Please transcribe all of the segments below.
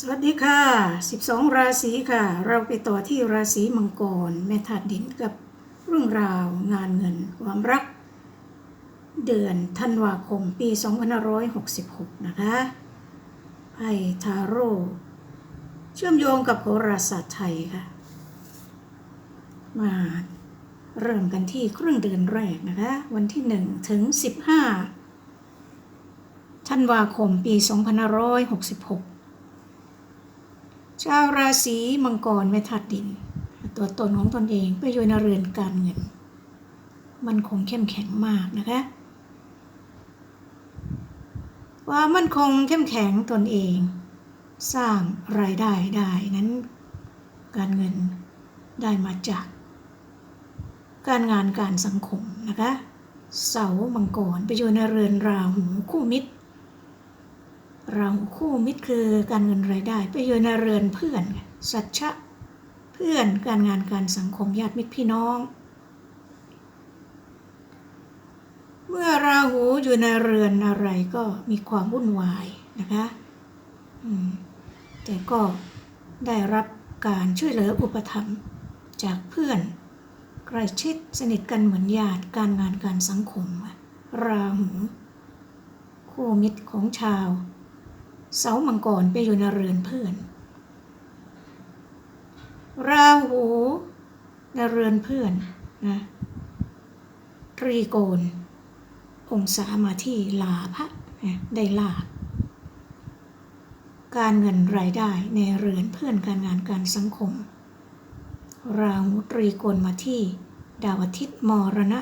สวัสดีค่ะ 12 ราศีค่ะ เราไปต่อที่ราศีมังกร แม่ธาตุดินกับเรื่องราวงานเงินความรัก เดือนธันวาคมปี 2566 นะคะไพ่ทาโร่เชื่อมโยงกับโหราศาสตร์ไทยค่ะ มาเริ่มกันที่ครึ่งเดือนแรกนะคะ วันที่ 1 ถึง 15 ธันวาคมปี 2566 ชาวราศีมังกรไม่ทัดดิน ตัวตนของตนเองไปอยู่ในเรือนการเงิน มันคงเข้มแข็งมากนะคะว่ามันคงเข้มแข็งตนเอง สร้างรายได้ได้นั้น การเงินได้มาจาก การงานการสังคมนะคะ เสามังกรไปอยู่ในเรือนราหูคู่มิตร ราหูคู่มิตรคือการเงินรายได้ ไปอยู่ในเรือนเพื่อน สัจฉะเพื่อนการงานการสังคมญาติมิตรพี่น้อง เมื่อราหูอยู่ในเรือนอะไรก็มีความวุ่นวายนะคะแต่ก็ได้รับการช่วยเหลืออุปถัมภ์จากเพื่อนใกล้ชิดสนิทกันเหมือนญาติการงานการสังคม ราหูคู่มิตรของชาว เสามังกรไปอยู่ในเรือนเพื่อน ราหูในเรือนเพื่อนนะตรีโกณองศามาที่ลาภะนะได้ลาภการเงินรายได้ในเรือนเพื่อนการงานการสังคม ราหูตรีโกณมาที่ดาวอาทิตย์มรณะ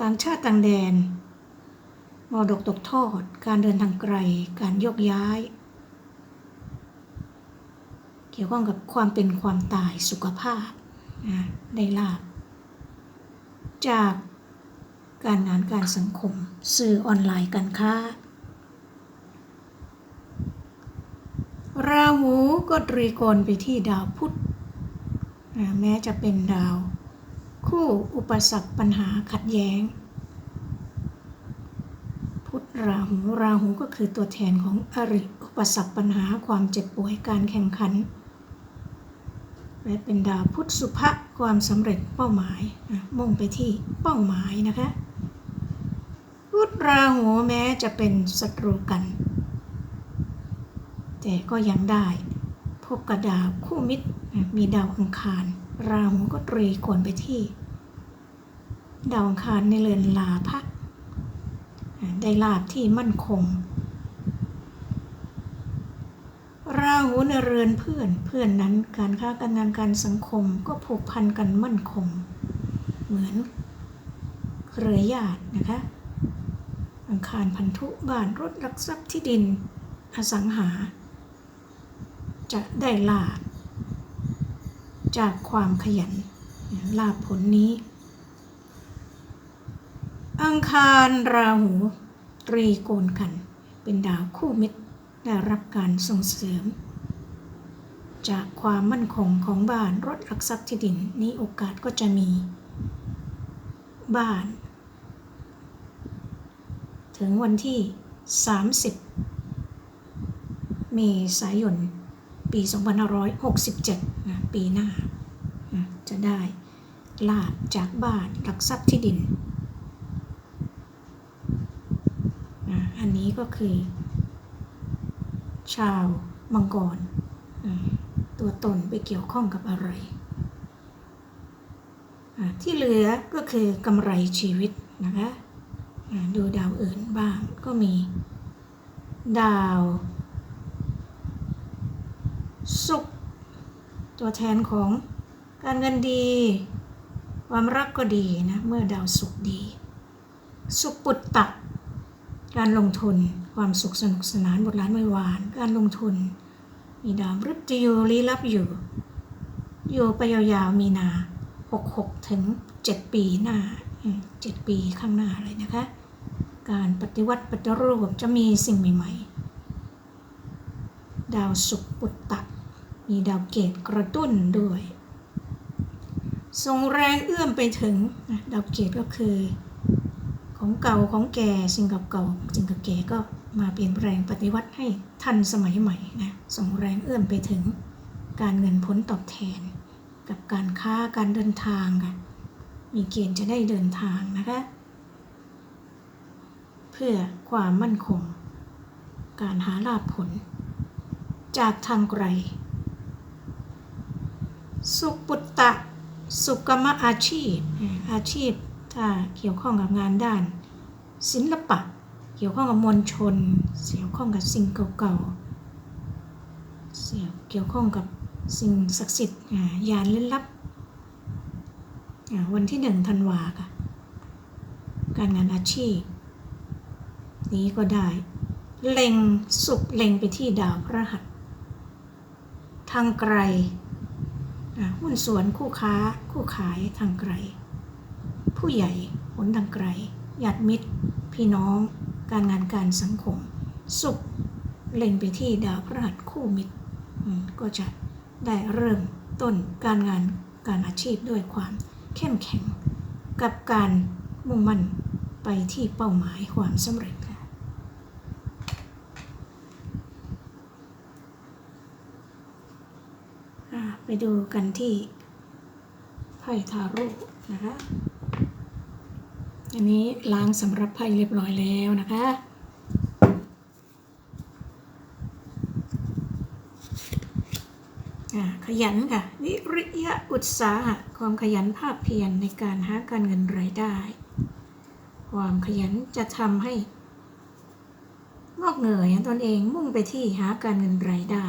ต่างชาติต่างแดน มรดกตกทอด การเดินทางไกล การโยกย้าย เกี่ยวข้องกับความเป็นความตายสุขภาพนะได้ลาบ จากการงานการสังคม สื่อออนไลน์การค้า ราหูก็ตรีโกณไปที่ดาวพุธแม้จะเป็นดาว คู่อุปสรรคปัญหาขัดแย้ง ราหู ราหูก็คือตัวแทนของอริอุปสรรคปัญหาความเจ็บป่วยการแข่งขัน และเป็นดาวพุทธสุภะความสำเร็จเป้าหมายมุ่งไปที่เป้าหมายนะคะพุทธราหูแม้จะเป็นศัตรูกัน แต่ก็ยังได้พบกับดาวคู่มิตรมีดาวอังคาร ราหูก็ตรีโกณไปที่ ดาวอังคารในเรือนลาภะ ได้ลาบที่มั่นคง ราหูนเรือนเพื่อนเพื่อนนั้นการค้าการงานการสังคมก็ผูกพันกันมั่นคง เหมือนเครือญาตินะคะอังคารพันธุบ้านรถรักทรัพย์ที่ดินอสังหา จะได้ลาบจากความขยันลาบผลนี้ งคารราหูตรีโกณกัน เป็นดาวคู่มิตรได้รับการส่งเสริม จากความมั่นคงของบ้านรถรักทรัพย์ที่ดินนี้โอกาสก็จะมี บ้าน ถึงวันที่ 30 เมษายน ปี 2567นะปีหน้า จะได้ลาบจากบ้านรักทรัพย์ที่ดิน อันนี้ก็คือ ชาวมังกร ตัวตนไปเกี่ยวข้องกับอะไร ที่เหลือก็คือกำไรชีวิตนะคะอะดูดาวอื่นบ้างก็มี ดาวสุข ตัวแทนของการเงินดี ความรักก็ดีนะ เมื่อดาวสุขดี สุขปุตตะ การลงทุนความสุขสนุกสนานบทล้านไม่หวาน การลงทุน มีดาวพฤตยูลี้ลับอยู่อยู่ไปยาวๆมีนา 66 ถึง 7 ปีหน้า 7 ปีข้างหน้าเลยนะคะ การปฏิวัติปฏิรูปจะมีสิ่งใหม่ๆ ดาวสุขปุตตะมีดาวเกตกระตุ้นด้วยส่งแรงเอื้อมไปถึง ดาวเกตก็คือ ของเก่าของแก่สิ่งเก่าๆสิ่งแก่ๆก็มาเปลี่ยนแปลงปฏิวัติให้ทันสมัยใหม่นะส่งแรงเอื้อมไปถึงการเงินผลตอบแทน กับการค้าการเดินทางค่ะมีเกณฑ์จะได้เดินทางนะคะ เพื่อความมั่นคง การหาลาภผล จากทางไกล สุปุตตะ สุกรรมอาชีพอาชีพ ถ้าเกี่ยวข้องกับงานด้าน ศิลปะ เกี่ยวข้องกับมวลชน เกี่ยวข้องกับสิ่งเก่าๆเสี่ยวเกี่ยวข้องกับสิ่งศักดิ์สิทธิ์ยานลึกลับ วันที่หนึ่งธันวาค่ะ การงานอาชีพ นี้ก็ได้ เล็งสุขเล็งไปที่ดาวพระหัส ทางไกลหุ้นส่วนคู่ค้าคู่ขายทางไกล ผู้ใหญ่ผลทางไกลญาติมิตร พี่น้อง การงานการสังคม สุขเล็งไปที่ดาวพฤหัสคู่มิตรก็จะได้เริ่มต้นการงานการอาชีพด้วยความเข้มแข็ง กับการมุ่งมั่นไปที่เป้าหมายความสำเร็จค่ะไปดูกันที่ไพ่ทาโร่นะคะ อันนี้ล้างสำหรับไพ่เรียบร้อยแล้วนะคะ ขยันค่ะ วิริยะอุตสาหะความขยันภาคเพียรในการหาการเงินรายได้ ความขยันจะทำให้งอกเงยตนเองมุ่งไปที่หาการเงินรายได้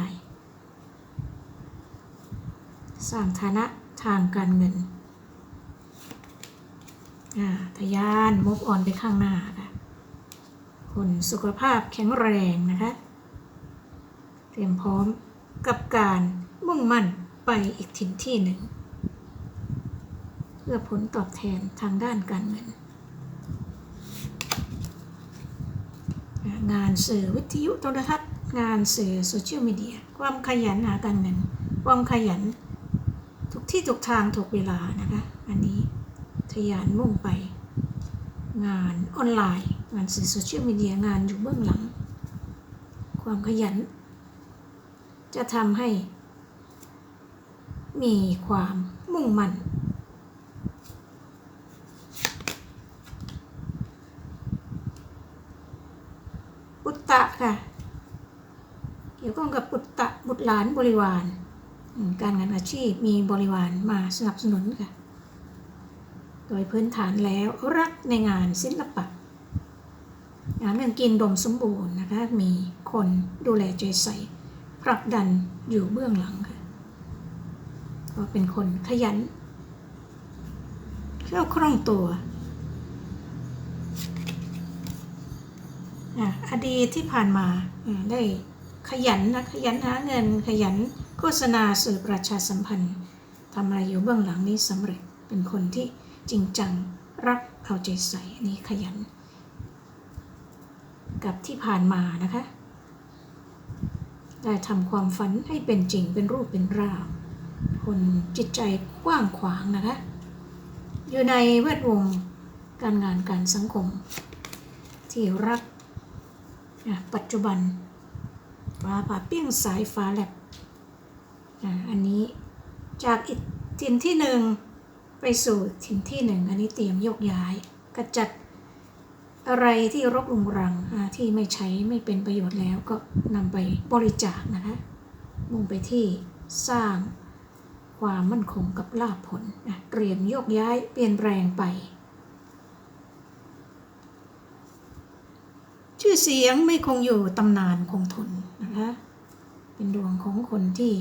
สร้างฐานะทางการเงิน ทะยานมุกอ่อนไปข้างหน้าค่ะคนสุขภาพแข็งแรงนะคะ เตรียมพร้อมกับการมุ่งมั่นไปอีกถิ่นที่หนึ่ง เพื่อผลตอบแทนทางด้านการเงิน งานสื่อวิทยุโทรทัศน์งานสื่อโซเชียลมีเดีย ความขยันหาการเงิน ความขยัน ทุกที่ทุกทางถูกเวลานะคะ อันนี้ ทะยานมุ่งไป งานออนไลน์ งานสื่อโซเชียลมีเดียงานอยู่เบื้องหลัง ความขยัน จะทำให้ มีความมุ่งมั่นปุตตะค่ะ เกี่ยวข้องกับปุตตะบุตรหลานบริวาร การงานอาชีพมีบริวารมาสนับสนุนค่ะ โดยพื้นฐานแล้วรักในงานศิลปะงานเรื่องกินดมสมบูรณ์นะคะ มีคนดูแลใจใส่ผลักดันอยู่เบื้องหลังค่ะก็เป็นคนขยันเข้าคล่องตัวอะอดีตที่ผ่านมาได้ขยันนะขยันหาเงินขยันโฆษณาสื่อประชาสัมพันธ์ทำอะไรอยู่เบื้องหลังนี้สำเร็จเป็นคนที่ จริงจัง รักเอาใจใส่นนี้ขยัน กับที่ผ่านมานะคะ ได้ทำความฝันให้เป็นจริงเป็นรูปเป็นร่าง คนจิตใจกว้างขวางนะคะ อยู่ในแวดวงการงานการสังคม ที่รัก ปัจจุบันฟ้าผ่าเปี้ยงสายฟ้าแลบอันนี้จากอีกถิ่นที่หนึ่ง ไปสู่ถิ่นที่หนึ่งอันนี้เตรียมโยกย้ายกระจัดอะไรที่รกรุงรังที่ไม่ใช้ไม่เป็นประโยชน์แล้วก็นำไปบริจาคนะคะ มุ่งไปที่สร้างความมั่นคงกับลาภผลเตรียมโยกย้ายเปลี่ยนแปลงไป ชื่อเสียงไม่คงอยู่ตำนานคงทนนะคะเป็นดวงของคนที่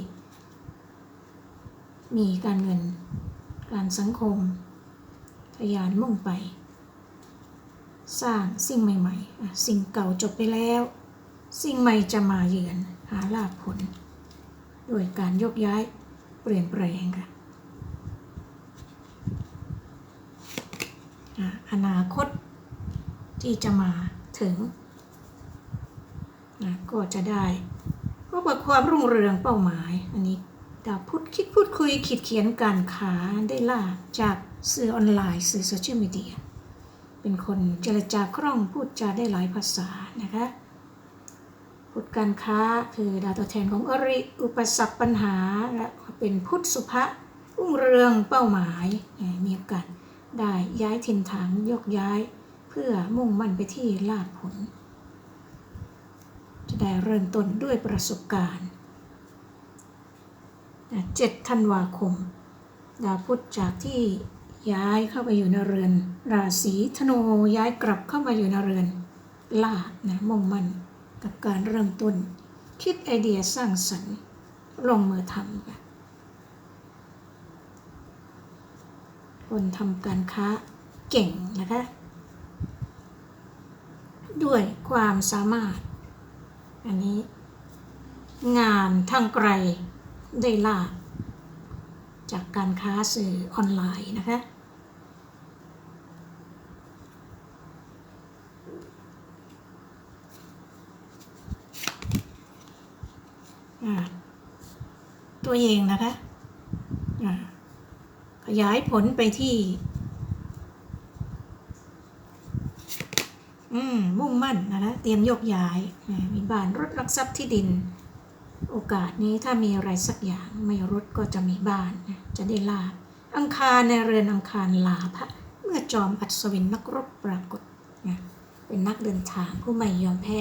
มีการเงิน การสังคมทะยานมุ่งไป สร้างสิ่งใหม่ๆ สิ่งเก่าจบไปแล้ว สิ่งใหม่จะมาเยือนหาลาภผล โดยการยกย้ายเปลี่ยนแปลงค่ะอนาคตที่จะมาถึงก็จะได้พบกับความรุ่งเรืองเป้าหมายอันนี้ ดาวพุธคิดพูดคุยขีดเขียนการค้าได้ลาบจากสื่อออนไลน์สื่อโซเชียลมีเดียเเป็นคนเจรจาคล่องพูดจาได้หลายภาษานะคะพุทธการค้าคือดาวตัวแทนของอริอุปสรรคปัญหาและเป็นพุทธสุภะรุ่งเรืองเป้าหมายมีโอกาสได้ย้ายถิ่นฐานยกย้าย เพื่อมุ่งมั่นไปที่ลาภผล จะได้เริ่มต้นด้วยประสบการณ์ 7ธันวาคม ดาวพุธจากที่ย้ายเข้าไปอยู่ในเรือน ราศีธนูย้ายกลับเข้ามาอยู่ในเรือนลานะมุ่งมั่นกับการเริ่มต้น คิดไอเดียสร้างสรรค์ลงมือทำค่ะคนทำการค้าเก่งนะคะ ด้วยความสามารถ อันนี้ งานทางไกล ได้ลาบจากการค้าสื่อออนไลน์นะคะ ตัวเองนะคะ ขยายผลไปที่มุ่งมั่นนะคะ เตรียมยกย้าย มีบ้านรถลักทรัพย์ที่ดิน โอกาสนี้ถ้ามีอะไรสักอย่างไม่รถก็จะมีบ้านนะจะได้ลาบอังคารในเรือนอังคารลาภะเมื่อจอมอัศวินนักรบปรากฏนะเป็นนักเดินทางผู้ไม่ยอมแพ้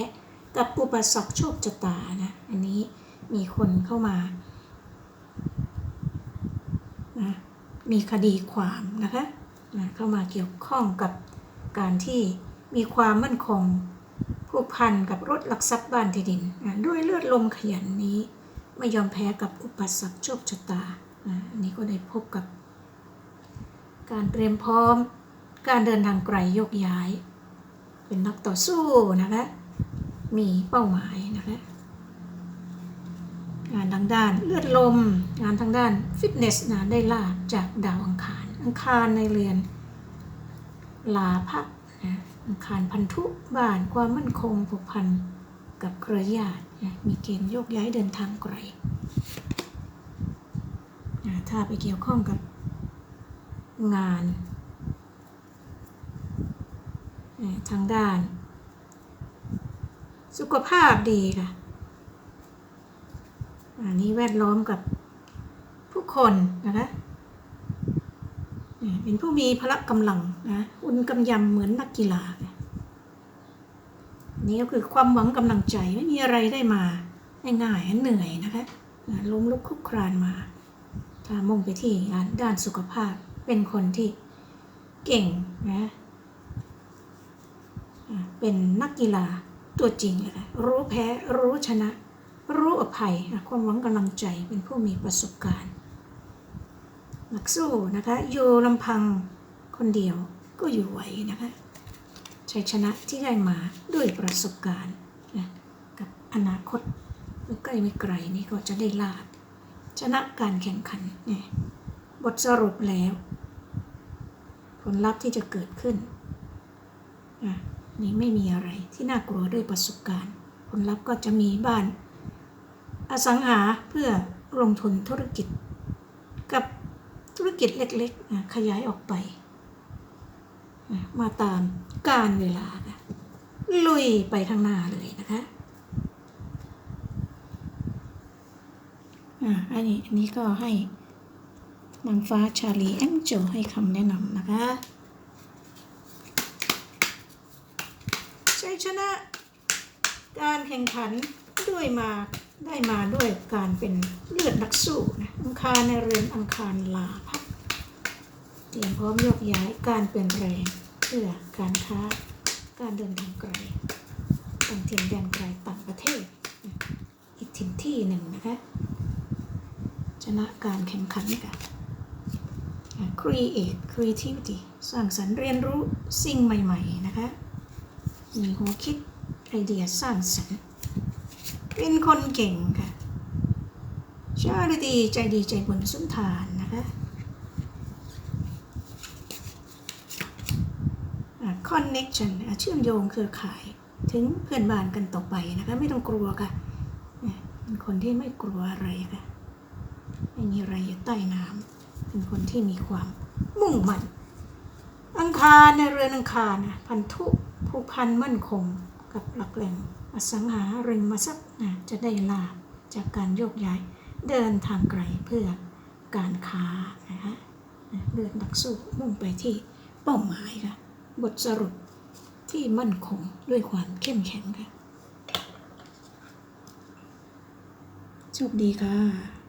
กับอุปสรรคโชคชะตานะอันนี้มีคนเข้ามานะมีคดีความนะคะนะเข้ามาเกี่ยวข้องกับการที่มีความมั่นคง ผูกพันกับรถหลักทรัพย์บ้านที่ดิน ด้วยเลือดลมขยันนี้ ไม่ยอมแพ้กับอุปสรรคโชคชะตานะอันนี้ก็ได้พบกับ การเตรียมพร้อม การเดินทางไกลโยกย้าย เป็นนักต่อสู้นะคะมีเป้าหมายนะคะงานทางด้านเลือดลม งานทางด้านฟิตเนสนะได้ลาบจากดาวอังคาร อังคารในเรือนลาภะนะ อังคารพันธุบ้านความมั่นคงผูกพันกับเครือญาติมีเกณฑ์โยกย้ายเดินทางไกลถ้าไปเกี่ยวข้องกับงาน ทางด้าน สุขภาพดีค่ะ อันนี้แวดล้อมกับผู้คนนะคะ เป็นผู้มีพละกำลังนะอุ่นกำยำเหมือนนักกีฬานี่ก็คือความหวังกำลังใจไม่มีอะไรได้มาง่ายๆเหนื่อยนะคะล้มลุกคลุกครานมา ถ้ามุ่งไปที่ด้านสุขภาพเป็นคนที่เก่งนะเป็นนักกีฬาตัวจริงเลยรู้แพ้รู้ชนะ รู้อภัยความหวังกำลังใจเป็นผู้มีประสบการณ์ นักสู้นะคะอยู่ลำพังคนเดียวก็อยู่ไหวนะคะชัยชนะที่ได้มาด้วยประสบการณ์นะกับอนาคตไม่ใกล้ไม่ไกลนี่ก็จะได้ลาบชนะการแข่งขันเนี่ยบทสรุปแล้ว ผลลัพธ์ที่จะเกิดขึ้นนี่ไม่มีอะไรที่น่ากลัวด้วยประสบการณ์ ผลลัพธ์ก็จะมีบ้าน อสังหาเพื่อลงทุนธุรกิจ ธุรกิจเล็กๆ ขยายออกไป มาตามการเวลาลุยไปข้างหน้าเลยนะคะอันนี้อันนี้ก็ให้นางฟ้าชาลีแองเจลให้คำแนะนำนะคะชัยชนะการแข่งขันด้วยมาก ได้มาด้วยการเป็นเลือดนักสู้นะอังคารในเรือนอังคารลาพักเตรียมพร้อมยกย้ายการเปลี่ยนแปลงเพื่อการค้าการเดินทางไกลต่างถิ่นแดนไกลต่างประเทศ อีกถิ่นที่หนึ่งนะคะชนะการแข่งขันกัน create creativity สร้างสรรค์เรียนรู้สิ่งใหม่ ๆ นะคะ มีหัวคิดไอเดียสร้างสรรค์ เป็นคนเก่งค่ะชาติดีใจดีใจบุญสุนทานนะคะ connection เชื่อมโยงเครือข่ายถึงเพื่อนบ้านกันต่อไปนะคะ ไม่ต้องกลัวค่ะเป็นคนที่ไม่กลัวอะไรค่ะไม่มีอะไรอยู่ใต้น้ำเป็นคนที่มีความมุ่งมั่นอังคารในเรือนอังคารนะพันธุผูกพันมั่นคงกับหลักแหล่ง อสังหาริมทรัพย์นะจะได้ลาบจากการโยกย้ายเดินทางไกลเพื่อการค้านะคะเดินดักสู้มุ่งไปที่เป้าหมายค่ะบทสรุปที่มั่นคงด้วยความเข้มแข็งค่ะโชคดีค่ะ